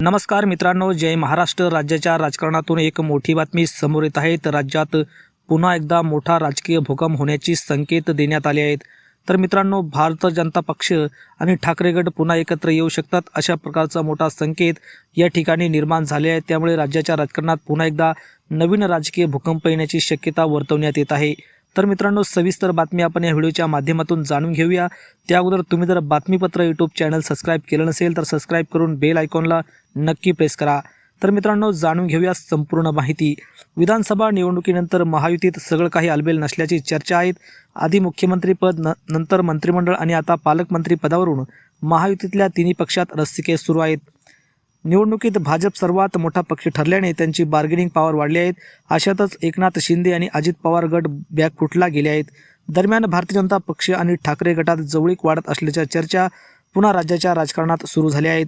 नमस्कार मित्रांनो जय महाराष्ट्र. राज्याच्या राजकारणातून एक मोठी बातमी समोर येत आहे. तर राज्यात पुन्हा एकदा मोठा राजकीय भूकंप होण्याची संकेत देण्यात आले आहेत. तर मित्रांनो भारतीय जनता पक्ष आणि ठाकरे गट पुन्हा एकत्र येऊ शकतात अशा प्रकारचा मोठा संकेत या ठिकाणी निर्माण झाले आहे. त्यामुळे राज्याच्या राजकारणात पुन्हा एकदा नवीन राजकीय भूकंप येण्याची शक्यता वर्तवण्यात येत आहे. तर मित्रांनो सविस्तर बातमी आपण या व्हिडिओच्या माध्यमातून जाणून घेऊया. त्या अगोदर तुम्ही जर बातमीपत्र यूट्यूब चॅनल सबस्क्राईब केलं नसेल तर सबस्क्राईब करून बेल आयकॉनला नक्की प्रेस करा. तर मित्रांनो जाणून घेऊया संपूर्ण माहिती. विधानसभा निवडणुकीनंतर महायुतीत सगळं काही आलबेल नसल्याची चर्चा आहेत. आधी मुख्यमंत्रीपद न नंतर मंत्रिमंडळ आणि आता पालकमंत्री पदावरून महायुतीतल्या तिन्ही पक्षात रस्तिकेस सुरू आहेत. निवडणुकीत भाजप सर्वात मोठा पक्ष ठरल्याने त्यांची बार्गेनिंग पॉवर वाढली आहेत अशातच एकनाथ शिंदे आणि अजित पवार गट बॅग फुटला गेले आहेत. दरम्यान भारतीय जनता पक्ष आणि ठाकरे गटात जवळीक वाढत असल्याच्या चर्चा पुन्हा राज्याच्या राजकारणात सुरू झाल्या आहेत.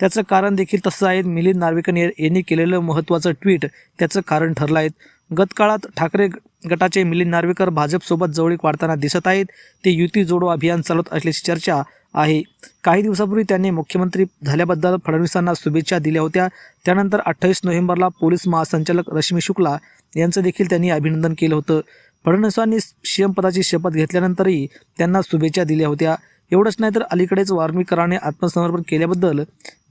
त्याचं कारण देखील तसं आहे. मिलिंद नार्वेकर यांनी केलेलं महत्त्वाचं ट्विट त्याचं कारण ठरलं आहे. गतकाळात ठाकरे गटाचे मिलिंद नार्वेकर भाजपसोबत जवळीक वाढताना दिसत आहेत. ते युती जोडो अभियान चालवत असल्याची चर्चा आहे. काही दिवसापूर्वी त्यांनी मुख्यमंत्री झाल्याबद्दल फडणवीसांना शुभेच्छा दिल्या होत्या. त्यानंतर अठ्ठावीस नोव्हेंबरला पोलीस महासंचालक रश्मी शुक्ला यांचं देखील त्यांनी अभिनंदन केलं होतं. फडणवीसांनी सीएम पदाची शपथ घेतल्यानंतरही त्यांना शुभेच्छा दिल्या होत्या. एवढंच नाही तर अलीकडेच वार्मीकरांनी आत्मसमर्पण केल्याबद्दल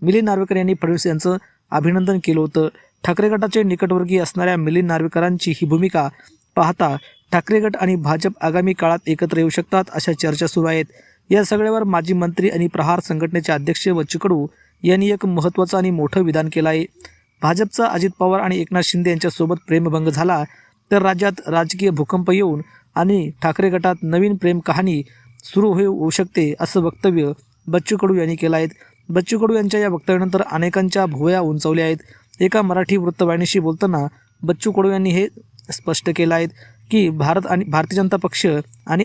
मिलिंद नार्वेकर यांनी फडणवीस यांचं अभिनंदन केलं होतं. ठाकरे गटाचे निकटवर्गीय असणाऱ्या मिलिंद नार्वेकरांची ही भूमिका पाहता ठाकरे गट आणि भाजप आगामी काळात एकत्र येऊ शकतात अशा चर्चा सुरू आहेत. या सगळ्यावर माजी मंत्री आणि प्रहार संघटनेचे अध्यक्ष बच्चू कडू यांनी एक महत्त्वाचं आणि मोठं विधान केलं आहे. भाजपचा अजित पवार आणि एकनाथ शिंदे यांच्यासोबत प्रेमभंग झाला तर राज्यात राजकीय भूकंप येऊन आणि ठाकरे गटात नवीन प्रेम कहाणी सुरू होऊ होऊ शकते असं वक्तव्य बच्चू कडू यांनी केलं आहे. बच्चू कडू यांच्या या वक्तव्यानंतर अनेकांच्या भुवया उंचावल्या आहेत. एका मराठी वृत्तवाहिनीशी बोलताना बच्चू कडू यांनी हे स्पष्ट केलं आहे की भारत आणि भारतीय जनता पक्ष आणि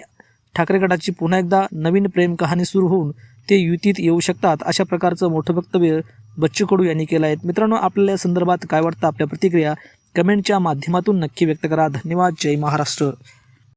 ठाकरे गटाची पुन्हा एकदा नवीन प्रेम कहाणी सुरू होऊन ते युतीत येऊ शकतात अशा प्रकारचं मोठं वक्तव्य बच्चू कडू यांनी केलं आहे. मित्रांनो आपल्या या संदर्भात काय वाटतं? आपल्या प्रतिक्रिया कमेंटच्या माध्यमातून नक्की व्यक्त करा. धन्यवाद. जय महाराष्ट्र.